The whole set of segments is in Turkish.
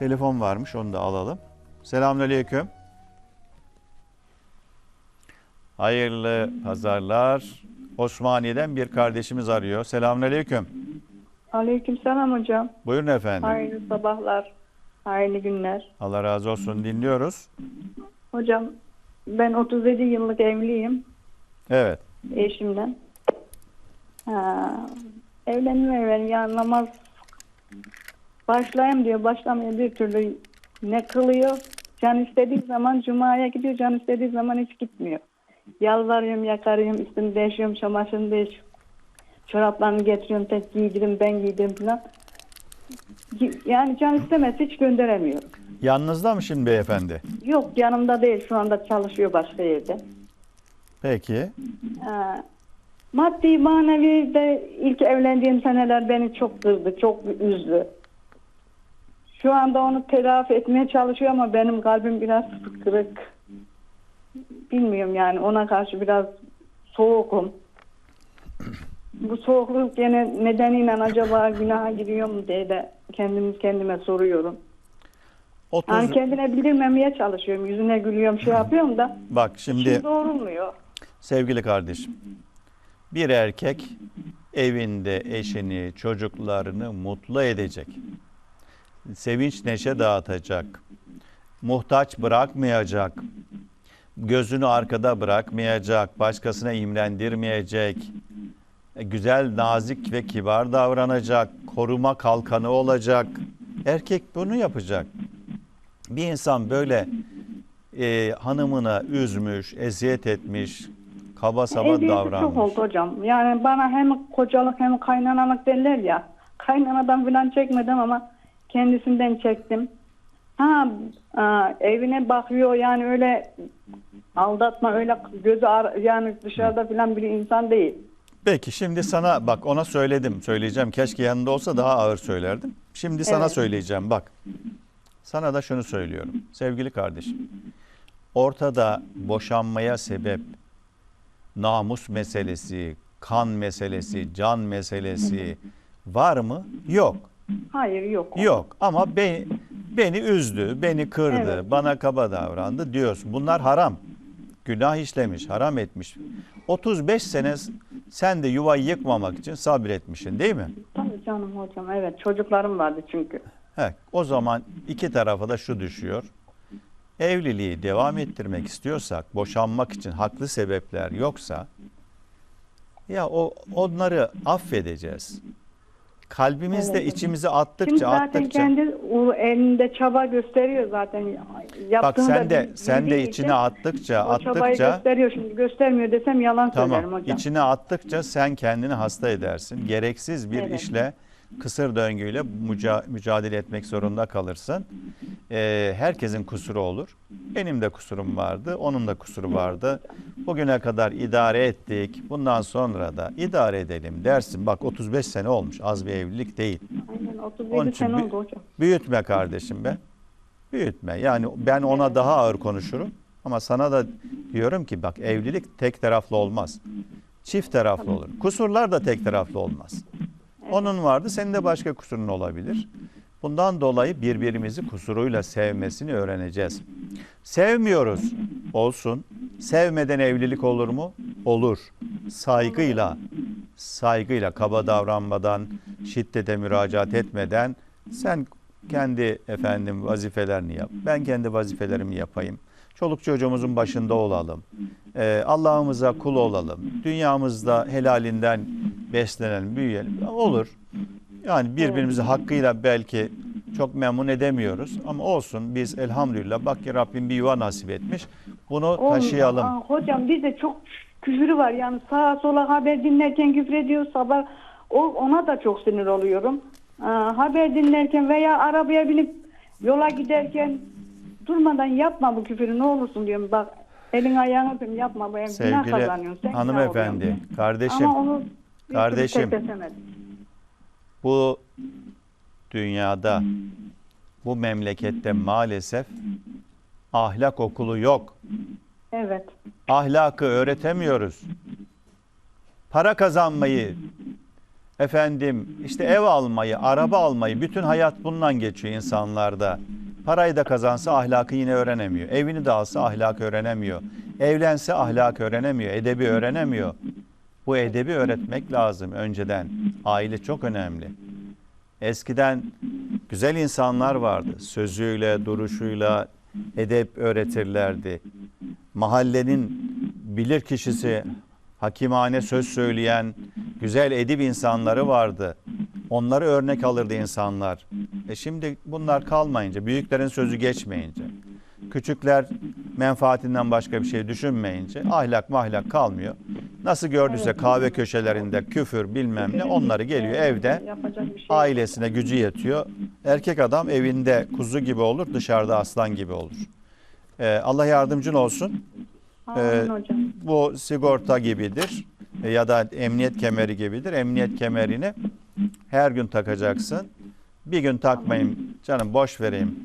Telefon varmış onu da alalım. Selamünaleyküm. Hayırlı pazarlar. Osmaniye'den bir kardeşimiz arıyor. Selamünaleyküm. Aleykümselam hocam. Buyurun efendim. Hayırlı sabahlar, hayırlı günler. Allah razı olsun dinliyoruz. Hocam ben 37 yıllık evliyim Evet. eşimden. Ha, evlenme evlen ya namaz başlayayım diyor başlamıyor bir türlü ne kılıyor. Can istediği zaman cumaya gidiyor can istediği zaman hiç gitmiyor. Yalvarıyorum yakarıyorum üstümü değişiyorum çamaşırını değişiyorum. Çoraplarını getiriyorum tek giydiririm ben giydiririm falan. Yani can istemez hiç gönderemiyorum. Yalnızda mı şimdi beyefendi? Yok yanımda değil şu anda çalışıyor başka yerde. Peki. Ha, maddi manevi de ilk evlendiğim seneler beni çok kırdı, çok üzdü. Şu anda onu telafi etmeye çalışıyor ama benim kalbim biraz kırık. Bilmiyorum yani ona karşı biraz soğukum. Bu soğukluk gene nedeniyle acaba günaha giriyor mu diye de kendimiz kendime soruyorum. 30 Yani kendine bildirmemeye çalışıyorum. Yüzüne gülüyorum, şey yapıyorum da. Bak şimdi Şimdi doğrulmuyor. sevgili kardeşim. Bir erkek evinde eşini, çocuklarını mutlu edecek. Sevinç neşe dağıtacak. Muhtaç bırakmayacak. Gözünü arkada bırakmayacak. Başkasına imrendirmeyecek. e, Güzel, nazik ve kibar davranacak. Koruma kalkanı olacak. Erkek bunu yapacak. Bir insan böyle e, hanımına üzmüş, eziyet etmiş, kaba saba Eziyeti çok davranmış. oldu hocam. Yani bana hem kocalık hem kaynanalık derler ya. Kaynanadan falan çekmedim ama kendisinden çektim. Ha aa, evine bakıyor yani öyle aldatma öyle gözü ar- yani dışarıda falan bir insan değil. Peki şimdi sana bak ona söyledim, söyleyeceğim. Keşke yanında olsa daha ağır söylerdim. Şimdi sana Evet. söyleyeceğim bak. Sana da şunu söylüyorum. Sevgili kardeşim. Ortada boşanmaya sebep namus meselesi, kan meselesi, can meselesi var mı? Yok. Hayır yok. Yok ama beni, beni üzdü, beni kırdı, Evet. bana kaba davrandı diyorsun. Bunlar haram. Günah işlemiş, haram etmiş. 35 sene sen de yuvayı yıkmamak için sabretmişsin değil mi? Tabii canım hocam evet çocuklarım vardı çünkü. He, o zaman iki tarafa da şu düşüyor. Evliliği devam ettirmek istiyorsak, boşanmak için haklı sebepler yoksa ya o onları affedeceğiz. Kalbimizde Evet. içimize Şimdi attıkça zaten attıkça kendi elinde çaba gösteriyor zaten. Bak Yaptığını sen da de sen de içine için attıkça o çabayı attıkça gösteriyor şimdi. Göstermiyor desem yalan söylerim tamam hocam. içine attıkça sen kendini hasta edersin. Gereksiz bir Evet. işle kısır döngüyle müca- mücadele etmek zorunda kalırsın. Ee, herkesin kusuru olur. Benim de kusurum vardı, onun da kusuru vardı. Bugüne kadar idare ettik. Bundan sonra da idare edelim dersin. Bak 35 sene olmuş. Az bir evlilik değil. Aynen Onun 37 için sene oldu hocam. Büyütme kardeşim be. Büyütme. Yani ben ona daha ağır konuşurum. Ama sana da diyorum ki bak evlilik tek taraflı olmaz. Çift taraflı olur. Kusurlar da tek taraflı olmaz. Onun vardı, senin de başka kusurun olabilir. Bundan dolayı birbirimizi kusuruyla sevmesini öğreneceğiz. Sevmiyoruz. Olsun. Sevmeden evlilik olur mu? Olur. Saygıyla, saygıyla, kaba davranmadan, şiddete müracaat etmeden sen kendi efendim vazifelerini yap. Ben kendi vazifelerimi yapayım. Çoluk çocuğumuzun başında olalım. Ee, Allah'ımıza kul olalım. Dünyamızda helalinden beslenelim, büyüyelim. Olur. Yani birbirimizi hakkıyla belki çok memnun edemiyoruz ama olsun biz elhamdülillah bak ki Rabbim bir yuva nasip etmiş. Bunu Olmuyor. taşıyalım. Aa, hocam bizde çok küfürü var yani sağa sola haber dinlerken küfür ediyor sabah o, ona da çok sinir oluyorum. Aa, haber dinlerken veya arabaya binip yola giderken durmadan yapma bu küfürü ne olursun diyorum bak elin ayağını öpeyim yapma bu ev günah Sevgili kazanıyorsun. günah hanımefendi, kardeşim, Ama onu kardeşim. bu dünyada, bu memlekette maalesef ahlak okulu yok. Evet. Ahlakı öğretemiyoruz. Para kazanmayı, efendim işte ev almayı, araba almayı, bütün hayat bundan geçiyor insanlarda. Parayı da kazansa ahlakı yine öğrenemiyor. Evini de alsa ahlakı öğrenemiyor. Evlense ahlak öğrenemiyor, edebi öğrenemiyor. Bu edebi öğretmek lazım önceden. Aile çok önemli. Eskiden güzel insanlar vardı. Sözüyle, duruşuyla edep öğretirlerdi. Mahallenin bilir kişisi, hakimane söz söyleyen güzel edip insanları vardı. Onları örnek alırdı insanlar. E şimdi bunlar kalmayınca, büyüklerin sözü geçmeyince, küçükler menfaatinden başka bir şey düşünmeyince ahlak mahlak kalmıyor. Nasıl gördüyse kahve köşelerinde küfür bilmem ne onları geliyor evde şey. ailesine gücü yetiyor. Erkek adam evinde kuzu gibi olur, dışarıda aslan gibi olur. Ee, Allah yardımcın olsun. Ee, hocam. Bu sigorta gibidir e, ya da emniyet kemeri gibidir. Emniyet kemerini her gün takacaksın. Bir gün takmayayım canım boş vereyim.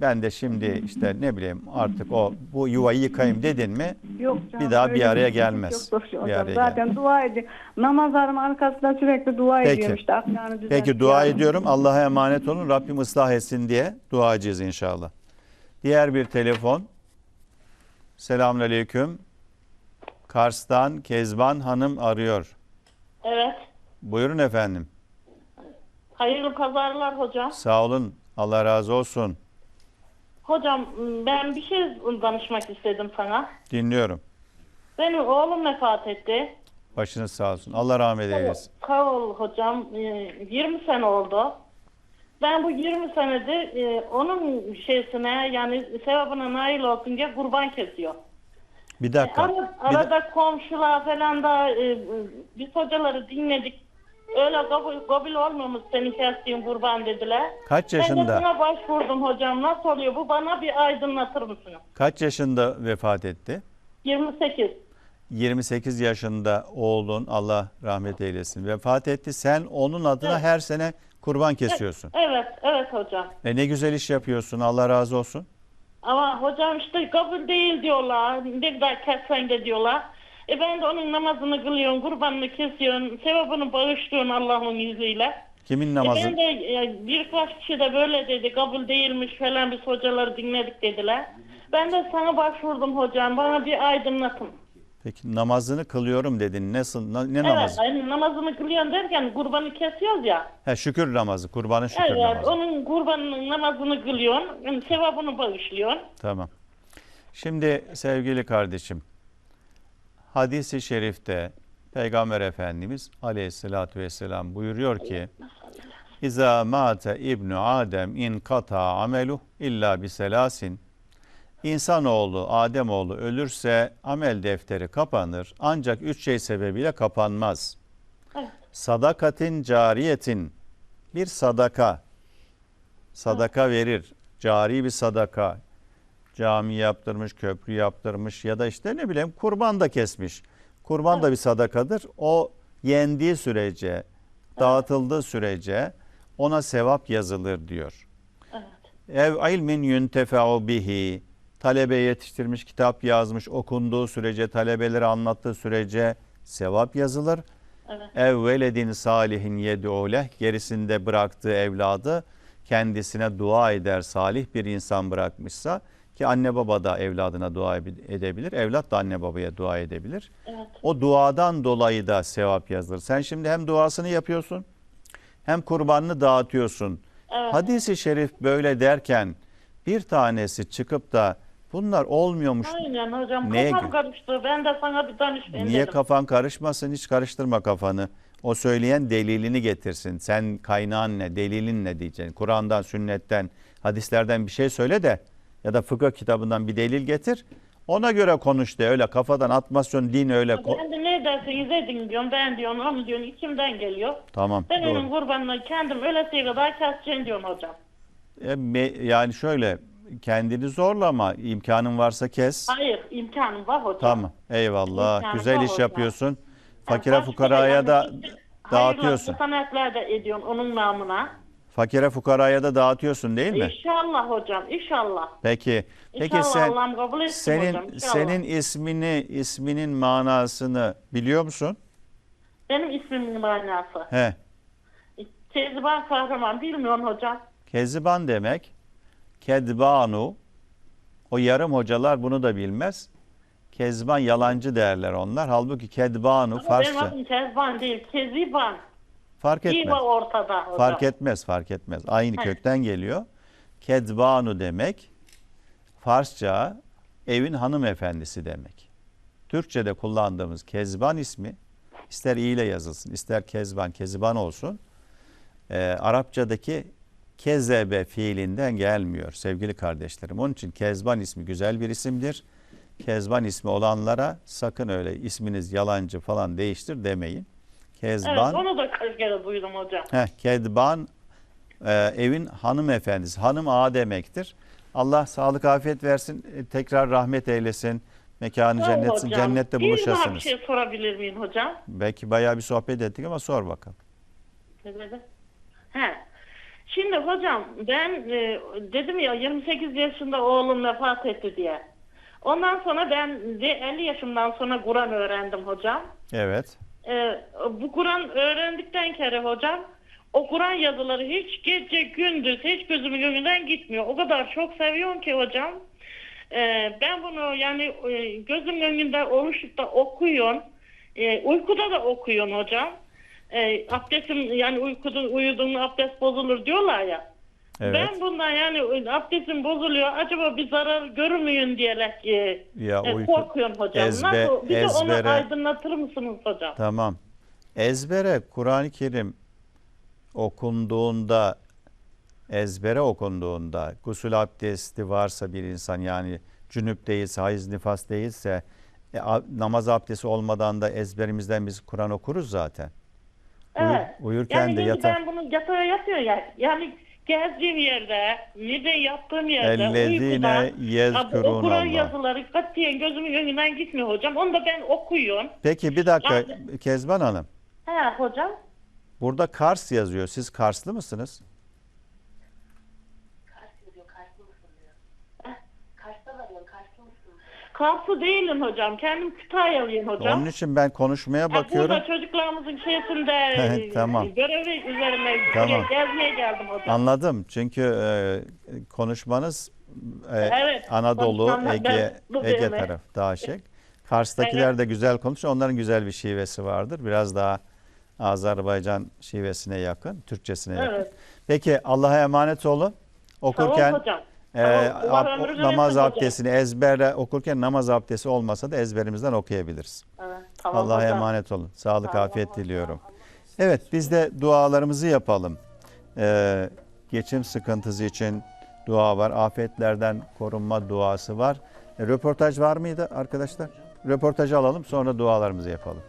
Ben de şimdi işte ne bileyim artık o bu yuvayı yıkayayım dedin mi Yok canım, bir daha bir araya şey gelmez. yok hocam. Bir araya Zaten dua ediyor. Namazlarım arkasında sürekli dua Peki. ediyorum işte. Peki dua ediyorum. Allah'a emanet olun. Rabbim ıslah etsin diye duacıyız inşallah. Diğer bir telefon. Selamünaleyküm. Kars'tan Kezban Hanım arıyor. Evet. Buyurun efendim. Hayırlı pazarlar hocam. Sağ olun. Allah razı olsun. Hocam ben bir şey danışmak istedim sana. Dinliyorum. Benim oğlum vefat etti. Başınız sağ olsun. Allah rahmet eylesin. Kavul hocam e, 20 sene oldu. Ben bu 20 senedir e, onun şeysine yani sevabına nail olsun diye kurban kesiyor. Bir dakika. Bir da- arada komşular falan da e, biz hocaları dinledik. Öyle kabul, kabul olmuyormuş senin kestiğin kurban dediler. Kaç Ben de yaşında? buna başvurdum hocam. Nasıl oluyor bu? Bana bir aydınlatır mısınız? Kaç yaşında vefat etti? 28. 28 yaşında oğlun Allah rahmet eylesin vefat etti. Sen onun adına Evet. her sene kurban kesiyorsun. Evet, evet hocam. E ne güzel iş yapıyorsun. Allah razı olsun. Ama hocam işte kabul değil diyorlar. Ne kadar kessen de diyorlar. E ben de onun namazını kılıyorum, kurbanını kesiyorum, sevabını bağışlıyorum Allah'ın izniyle. Kimin E namazı? ben de e, birkaç kişi de böyle dedi, kabul değilmiş falan biz hocaları dinledik dediler. Ben de sana başvurdum hocam, bana bir aydınlatın. Peki namazını kılıyorum dedin. Nasıl na- ne Evet, namazı? yani namazını kılıyorum derken kurbanı kesiyoruz ya. Ha, şükür namazı. Kurbanın şükür Evet, namazı. onun kurbanının namazını kılıyorsun, yani sevabını bağışlıyorsun. Tamam. Şimdi sevgili kardeşim, hadisi şerifte Peygamber Efendimiz aleyhissalatü vesselam buyuruyor ki İza mate ibnu Adem in kata amelu illa bi selasin İnsanoğlu, Ademoğlu ölürse amel defteri kapanır ancak üç şey sebebiyle kapanmaz. Sadakatin cariyetin bir sadaka sadaka verir. Cari bir sadaka. Cami yaptırmış, köprü yaptırmış ya da işte ne bileyim kurban da kesmiş. Kurban da bir sadakadır. O yendiği sürece, dağıtıldığı sürece ona sevap yazılır diyor. Evet. Ev ilmin yuntefe'u bihi. Talebe yetiştirmiş, kitap yazmış, okunduğu sürece, talebeleri anlattığı sürece sevap yazılır. Evet. Ev veledin salihin yed'uleh. Gerisinde bıraktığı evladı kendisine dua eder. Salih bir insan bırakmışsa ki anne baba da evladına dua edebilir. Evlat da anne babaya dua edebilir. Evet. O duadan dolayı da sevap yazılır. Sen şimdi hem duasını yapıyorsun hem kurbanını dağıtıyorsun. Evet. Hadisi şerif böyle derken bir tanesi çıkıp da bunlar olmuyormuş. Aynen hocam. Neye Kafam karıştı. Ben de sana bir danışmayayım Niye dedim. kafan karışmasın? Hiç karıştırma kafanı. O söyleyen delilini getirsin. Sen kaynağın ne, delilin ne diyeceksin. Kur'an'dan, sünnetten, hadislerden bir şey söyle de ya da fıkıh kitabından bir delil getir. Ona göre konuş de öyle kafadan atmasyon din öyle. Ben de ne derseniz edin diyorum. Ben diyorum onu diyorum. içimden geliyor. Tamam Ben doğru. onun kurbanını kendim ölesiye kadar keseceğim diyorum hocam. E, yani şöyle kendini zorlama. imkanın varsa kes. Hayır imkanım var hocam. Tamam eyvallah. İmkanı Güzel iş hocam. yapıyorsun. Yani Fakire başka fukaraya da yani dağıtıyorsun. Hayırlı hasenetler de ediyorum onun namına. Fakire fukaraya da dağıtıyorsun değil mi? İnşallah hocam inşallah. Peki. Peki İnşallah sen Allah'ım kabul etsin senin hocam. inşallah. senin ismini isminin manasını biliyor musun? Benim ismimin manası. He. Kezban kahraman bilmiyorum hocam. Keziban demek kedbanu o yarım hocalar bunu da bilmez. Kezban yalancı derler onlar. Halbuki kedbanu Ama benim Farsça. adım Kezban değil. Keziban. Fark etmez. İva ortada hocam. Fark etmez, fark etmez. Aynı Heh. kökten geliyor. Kedbanu demek Farsça evin hanımefendisi demek. Türkçe'de kullandığımız Kezban ismi ister i ile yazılsın, ister Kezban, Keziban olsun. Ee, Arapçadaki kezebe fiilinden gelmiyor sevgili kardeşlerim. Onun için Kezban ismi güzel bir isimdir. Kezban ismi olanlara sakın öyle isminiz yalancı falan değiştir demeyin. Kezban Evet onu da kaç kere duydum hocam. Heh, kedban e, evin hanımefendisi. Hanım ağa demektir. Allah sağlık afiyet versin. e, tekrar rahmet eylesin. Mekanı Sağ ol cennetsin. hocam. Cennette Bir daha bir buluşasınız. şey sorabilir miyim hocam? Belki bayağı bir sohbet ettik ama sor bakalım. Ne dedi? He. Şimdi hocam ben e, dedim ya 28 yaşında oğlum vefat etti diye. Ondan sonra ben de 50 yaşımdan sonra Kur'an öğrendim hocam. Evet. E, bu Kur'an öğrendikten kere hocam o Kur'an yazıları hiç gece gündüz hiç gözümün önünden gitmiyor. O kadar çok seviyorum ki hocam. E, ben bunu yani e, gözümün önünde oluşup da okuyorum. E, uykuda da okuyorum hocam. E, abdestim yani uykuda uyuduğunda abdest bozulur diyorlar ya. Evet. Ben bundan yani abdestim bozuluyor. Acaba bir zarar görmüyün diyerek e, Ya e, uyku- korkuyorum hocam. ezbe- Nasıl? Bir de onu ezbere- aydınlatır mısınız hocam? Tamam. Ezbere Kur'an-ı Kerim okunduğunda ezbere okunduğunda gusül abdesti varsa bir insan yani cünüp değilse, hayız nifas değilse e, namaz abdesti olmadan da ezberimizden biz Kur'an okuruz zaten. Evet. uyurken yani de yatar. ben bunu yatağa yatıyor ya. Yani gezdiğim yerde, ne de yattığım yerde, Ellezine uykuda. Ha, bu yezkurun Kur'an Allah. yazıları katiyen gözümün önünden gitmiyor hocam. Onu da ben okuyorum. Peki bir dakika Yani- Kezban Hanım. He hocam. Burada Kars yazıyor. Siz Karslı mısınız? Karslı değilim hocam. Kendim Kütahyalıyım hocam. Onun için ben konuşmaya bakıyorum. Burada çocuklarımızın şeysinde e, Tamam. görevi üzerine Tamam. buraya gezmeye geldim hocam. Anladım. Çünkü e, konuşmanız e, Evet, Anadolu, konuşmam Ege, ben- bu Ege benim. taraf daha şey. Kars'takiler de güzel konuşuyor. Onların güzel bir şivesi vardır. Biraz daha Azerbaycan şivesine yakın, Türkçesine yakın. Evet. Peki Allah'a emanet olun. Okurken Tamam hocam. E, ab- namaz abdestini ezberle okurken namaz abdesti olmasa da ezberimizden okuyabiliriz. Evet, tamam Allah'a hocam. emanet olun. Sağlık, Tamam afiyet hocam. diliyorum. Evet, biz de dualarımızı yapalım. Ee, geçim sıkıntısı için dua var. Afetlerden korunma duası var. E, röportaj var mıydı arkadaşlar? Röportajı alalım sonra dualarımızı yapalım.